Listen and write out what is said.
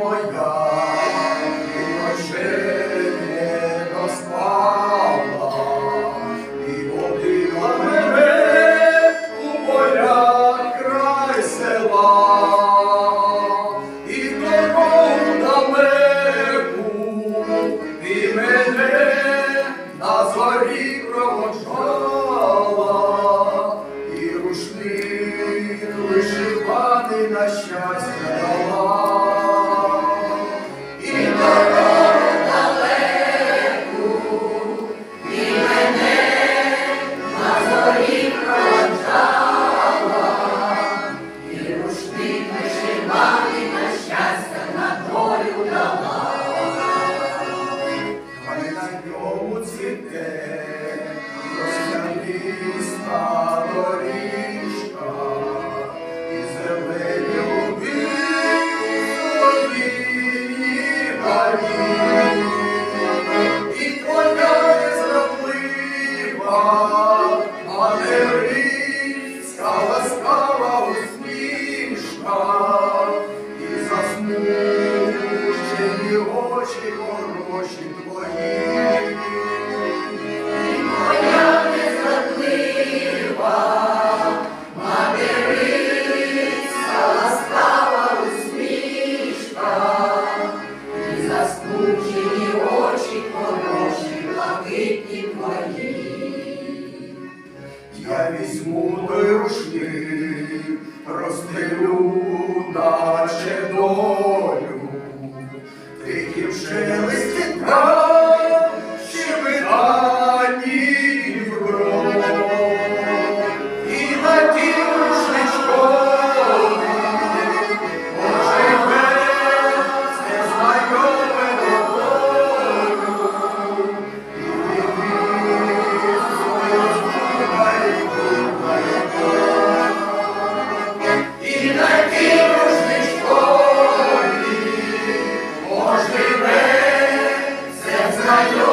моя, і ночей не доспала, і водила мене у поля край села, і дорогу далеку, і мене на зорі проводжала, і рушник вишиваний на щастя. цвіте, розглядиста доріжка, і зеленю віні варі, і твоя незраплива, материнська ласкава усмішка, і засмучені очі хороші твої. Візьму той рушник, Señor.